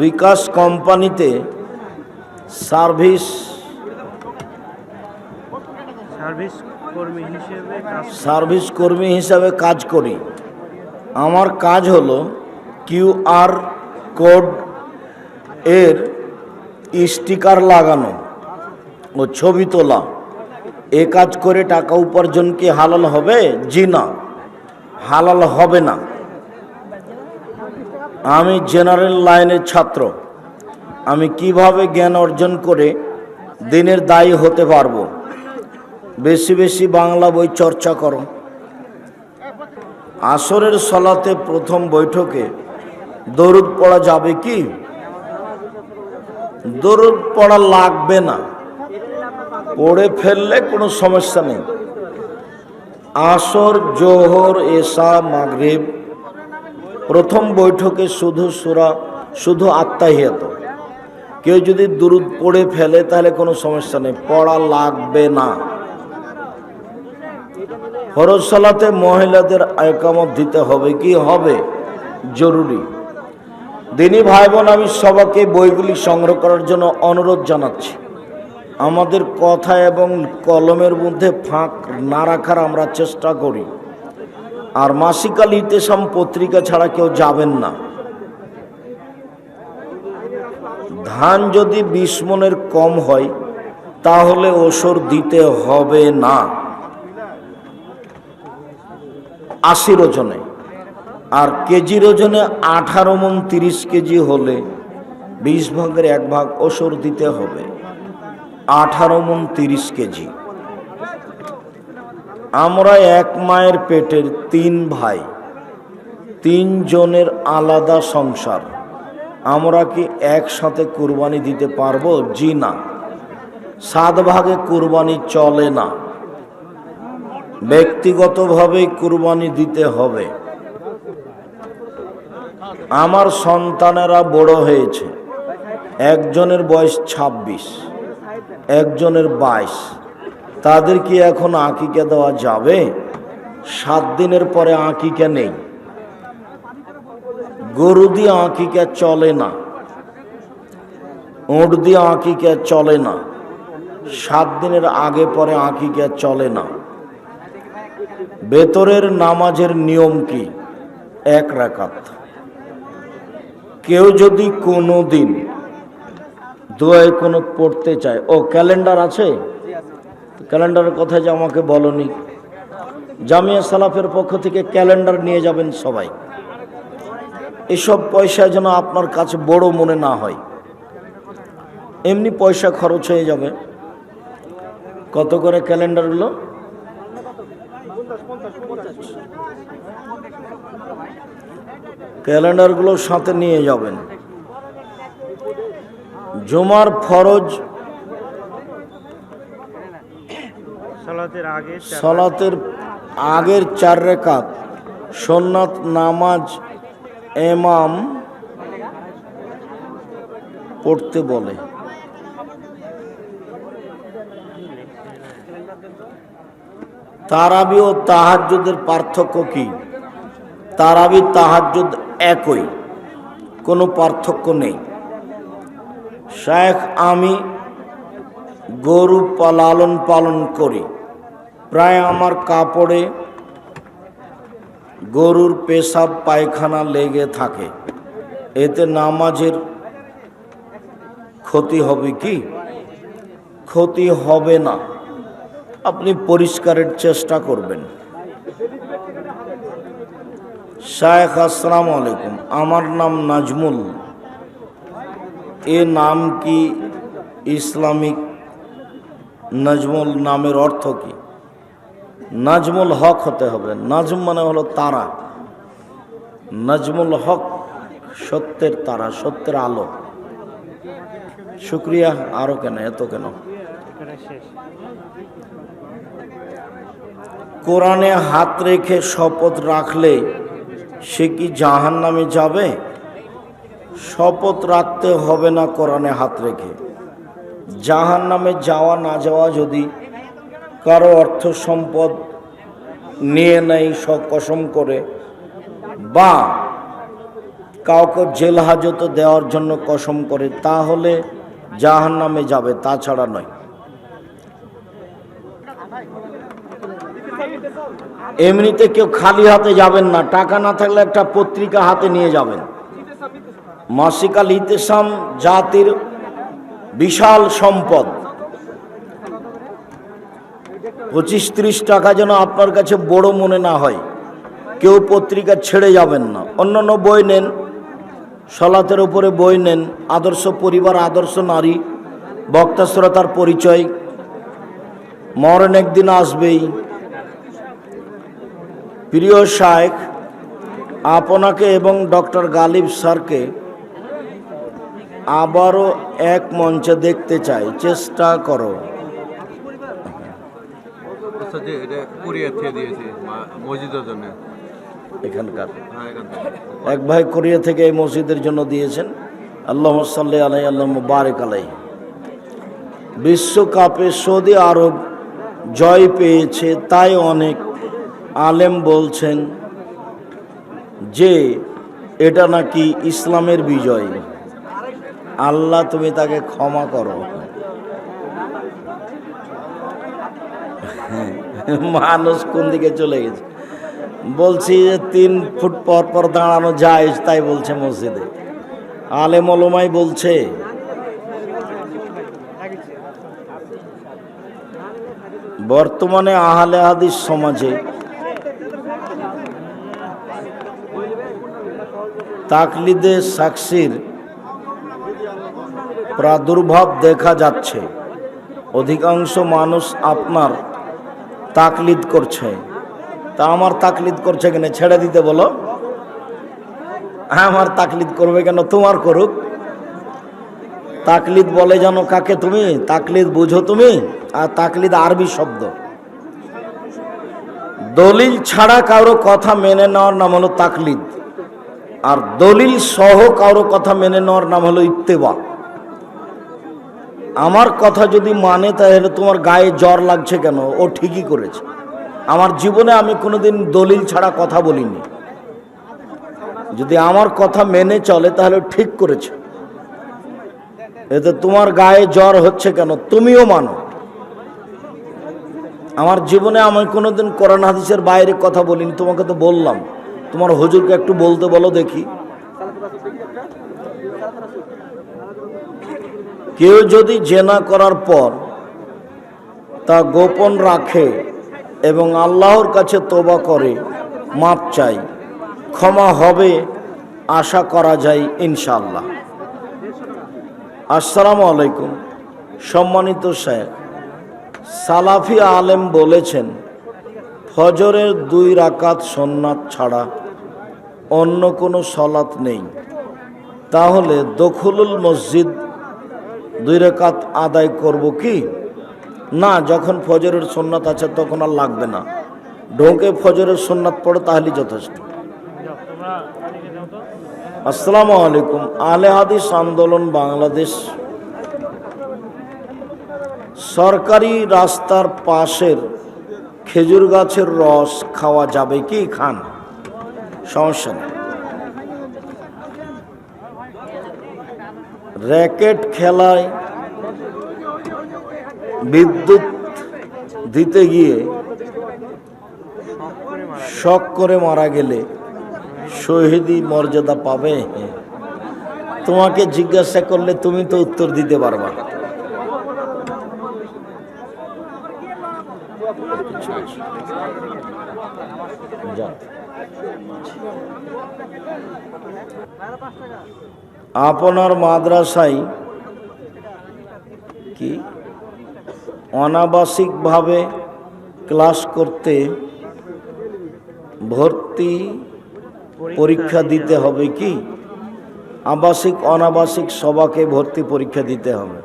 বিকাশ কোম্পানিতে service service কর্মী হিসেবে কাজ করি। আমার কাজ হলো কিউআর কোড এর স্টিকার লাগানো ও ছবি তোলা। এ কাজ করে টাকা উপার্জন কি হালাল হবে? জি না। হালাল হবে না। আমি জেনারেল লাইনের ছাত্র। আমি কীভাবে জ্ঞান অর্জন করে দিনের দায়ী হতে পারব? বেশি বেশি বাংলা বই চর্চা করো। আসরের সলাতে প্রথম বৈঠকে দরুদ পড়া যাবে কি? দরুদ পড়া লাগবে না। পড়ে ফেললে কোনো সমস্যা নেই। আসর, জোহর এসা মাগরিব প্রথম বৈঠকে শুধু সুরা, শুধু আত্মাহিয়াত। কেউ যদি দুরুদ পড়ে ফেলে, তাহলে কোনো সমস্যা নেই, পড়া লাগবে না। ফরজ মহিলাদের একামত দিতে হবে, কি হবে? জরুরি। দিনী ভাই বোন আমি সবাইকে বইগুলি সংগ্রহ করার জন্য অনুরোধ জানাচ্ছি। আমাদের কথা এবং কলমের মধ্যে ফাঁক না রাখার আমরা চেষ্টা করি। আর মাসিকাল ইতেসাম পত্রিকা ছাড়া কেউ যাবেন না। ধান যদি বিশ মনের কম হয়, তাহলে ওসর দিতে হবে না। আশির ওজনে আর কেজির ওজনে আঠারো মন তিরিশ কেজি হলে বিশ ভাগের এক ভাগ ওসর দিতে হবে। আঠারো মন তিরিশ কেজি। আমরা এক মায়ের পেটের তিন ভাই, তিনজনের আলাদা সংসার। আমরা কি একসাথে কুরবানি দিতে পারব? জি না। সাত ভাগে কুরবানি চলে না। ব্যক্তিগতভাবে কুরবানি দিতে হবে। আমার সন্তানেরা বড় হয়েছে। একজনের বয়স ২৬ একজনের বাইশ। তাদের কি এখন আঁকিকে দেওয়া যাবে। সাত দিনের পরে আঁকিকে নেই। গরু দিয়ে আঁকিকে চলে না। ওঁট দিয়ে আঁকিকে চলে না। সাত দিনের আগে পরে আঁকিকে চলে না। বেতরের নামাজের নিয়ম কি? এক রাকাত। কেউ যদি কোনো দিন দোয়ায় কোনো পড়তে চায়, ও ক্যালেন্ডার আছে? ক্যালেন্ডারের কথা যে আমাকে বলনি। জামিয়া সালাফের পক্ষ থেকে ক্যালেন্ডার নিয়ে যাবেন সবাই। এসব পয়সা যেন আপনার কাছে বড় মনে না হয়। এমনি পয়সা খরচ হয়ে যাবে। কত করে ক্যালেন্ডারগুলো ক্যালেন্ডারগুলো সাথে নিয়ে যাবেন। জুমার ফরজ সালাতের আগের চার রেখাত সন্ন্যাত নামাজ এমাম পড়তে বলে। তারাবি ও তাহাজ্জুদের পার্থক্য কি? তারাবি, তাহাজ্জুদ একই, কোনো পার্থক্য নেই। শেখ আমি গরু লালন পালন করি। প্রায় আমার কাপড়ে গরুর পেশাব পায়খানা লেগে থাকে। এতে নামাজের ক্ষতি হবে কি? ক্ষতি হবে না। আপনি পরিষ্কারের চেষ্টা করবেন। শায়েখ, আসসালামু আলাইকুম। আমার নাম নাজমুল। এ নাম কি ইসলামিক নাজমুল নামের অর্থ কি? নাজমুল হক হতে হবে। নাজম মানে হলো তারা। নাজমুল হক সত্যের তারা, সত্যের আলো। শুক্রিয়া, আরও কেন, এত কেন? কোরআনে হাত রেখে শপথ রাখলে সে কি জাহান নামে যাবে? শপথ রাখতে হবে না কোরআনে হাত রেখে। জাহান নামে যাওয়া না যাওয়া যদি কারও অর্থ সম্পদ নিয়ে নেয় সকসম করে, বা কাউকে জেল হাজতে দেওয়ার জন্য কসম করে, তাহলে জাহান নামে যাবে তাছাড়া নয়। এমনিতে কেউ খালি হাতে যাবেন না, টাকা না থাকলে একটা পত্রিকা হাতে নিয়ে যাবেন। মাসিকাল ইতেসাম জাতির বিশাল সম্পদ। পঁচিশ ত্রিশ টাকা যেন আপনার কাছে বড় মনে না হয়। কেউ পত্রিকা ছেড়ে যাবেন না। অন্যান্য বই নেন, সলাতের উপরে বই নেন, আদর্শ পরিবার, আদর্শ নারী, বক্তা, শ্রোতার পরিচয়। মরণ একদিন আসবেই। প্রিয় শায়েখ, আপনাকে এবং ডক্টর গালিব স্যারকে আবারও এক মঞ্চে দেখতে চাই। চেষ্টা করো। আচ্ছা যে এটা কুরিয়ার থেকে দিয়েছি মসজিদের জন্য। এখানকার। হ্যাঁ এক ভাই কোরিয়া থেকে এই মসজিদের জন্য দিয়েছেন। আল্লাহ সাল্লি আলাই আল্লাহ বারেক আলাই বিশ্বকাপে সৌদি আরব জয় পেয়েছে তাই অনেক আলেম বলছেন যে এটা নাকি ইসলামের বিজয়। আল্লাহ তুমি তাকে ক্ষমা করো। মানুষ কোন দিকে চলে গেছে? বলছি যে তিন ফুট পর পর দাঁড়ানো যায়, তাই বলছে মসজিদে। আলেম ওলমাই বলছে, বর্তমানে আহলে হাদিস সমাজে তাকলিদে সাক্ষীর প্রাদুর্ভাব দেখা যাচ্ছে। অধিকাংশ মানুষ আপনার তাকলিদ করছে। তা আমার তাকলিদ করছে কেন ছেড়ে দিতে বলো। আমার তাকলিদ করবে কেন? তোমার করুক। তাকলিদ বলে জানো কাকে তুমি? তাকলিদ বুঝো তুমি? আর তাকলিদ আরবি শব্দ। দলিল ছাড়া কারও কথা মেনে নেওয়ার নাম হলো তাকলিদ। আর দলিল সহ কারও কথা মেনে নেওয়ার নাম হলো ইত্তেবা। আমার কথা যদি মানে তাহলে তোমার গায়ে জ্বর লাগছে কেন? ও ঠিকই করেছে। আমার জীবনে আমি কোনোদিন দলিল ছাড়া কথা বলিনি। যদি আমার কথা মেনে চলে, তাহলে ঠিক করেছে। এতে তোমার গায়ে জ্বর হচ্ছে কেন? তুমিও মানো। আমার জীবনে আমি কোনোদিন কোরআন হাদিসের বাইরে কথা বলিনি, তোমাকে তো বললাম। তোমার হুজুরকে একটু বলতে বলো দেখি। কেউ যদি জেনা করার পর তা গোপন রাখে এবং আল্লাহর কাছে তোবা করে মাপ চাই, ক্ষমা হবে আশা করা যায় ইনশাল্লাহ আসসালামু আলাইকুম। সম্মানিত শেখ, সালাফি আলেম বলেছেন, ফজরের দুই রাকাত সন্ন্যাত ছাড়া অন্য কোনো সলাৎ নেই। তাহলে দখলুল মসজিদ দুই রেখাত আদায় করব কি? না, যখন ফজরের সোননাথ আছে তখন আর লাগবে না। ঢোকে ফজরের সোননাথ পড়ে তাহলে যথেষ্ট। আসসালামু আলাইকুম। আলে হাদিস আন্দোলন বাংলাদেশ। সরকারি রাস্তার পাশের খেজুর গাছের রস খাওয়া যাবে কি? খান। সমস্যা নেই। র্যাকেট খেলায় বিদ্যুৎ দিতে গিয়ে শখ করে মারা গেলে শহীদি মর্যাদা পাবে তোমাকে জিজ্ঞাসা করলে তুমি তো উত্তর দিতে পারবা যাও। আপনার মাদ্রাসায় কি অনাবাসিকভাবে ক্লাস করতে ভর্তি পরীক্ষা দিতে হবে কি? আবাসিক, অনাবাসিক সবাকে ভর্তি পরীক্ষা দিতে হবে।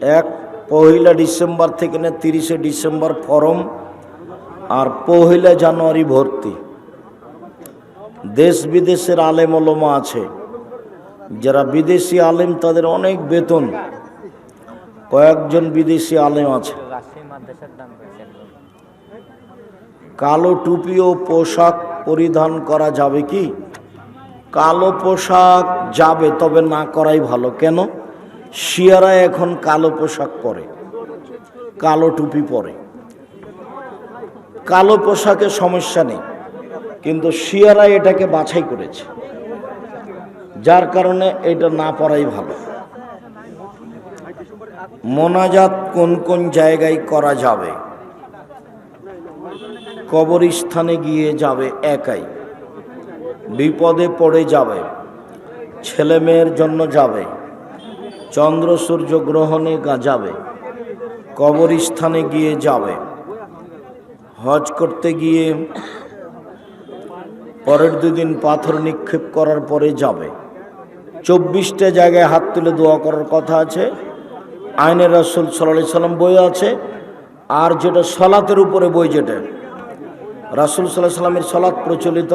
এক, পহিলা ডিসেম্বর থেকে না তিরিশে ডিসেম্বর ফরম আর পহিলা জানুয়ারি ভর্তি। দেশ বিদেশের আলেম ওলমা আছে। যারা বিদেশি আলেম, তাদের অনেক বেতন। কয়েকজন বিদেশি আলেম আছে। কালো টুপি ও পোশাক পরিধান করা যাবে কি? কালো পোশাক যাবে, তবে না করাই ভালো। কেন? শিয়ারা এখন কালো পোশাক পরে, কালো টুপি পরে। কালো পোশাকে সমস্যা নেই। কিন্তু শিয়ারা এটাকে বাছাই করেছে। যার কারণে এটা না পড়াই ভালো। মোনাজাত কোন কোন জায়গায় করা যাবে? কবরস্থানে গিয়ে যাবে একাই। বিপদে পড়ে যাবে। ছেলে মেয়ের জন্য যাবে। চন্দ্র সূর্য গ্রহণে যাবে। কবরস্থানে গিয়ে যাবে। হজ করতে গিয়ে পরের দুদিন পাথর নিক্ষেপ করার পরে যাবে। চব্বিশটা জায়গায় হাত তুলে দোয়া করার কথা আছে। আইনের রসুল সাল্লাহ সাল্লাম বই আছে। আর যেটা সলাতের উপরে বই যেটা, রাসুল সাল্লাহ সাল্লামের সলাৎ প্রচলিত।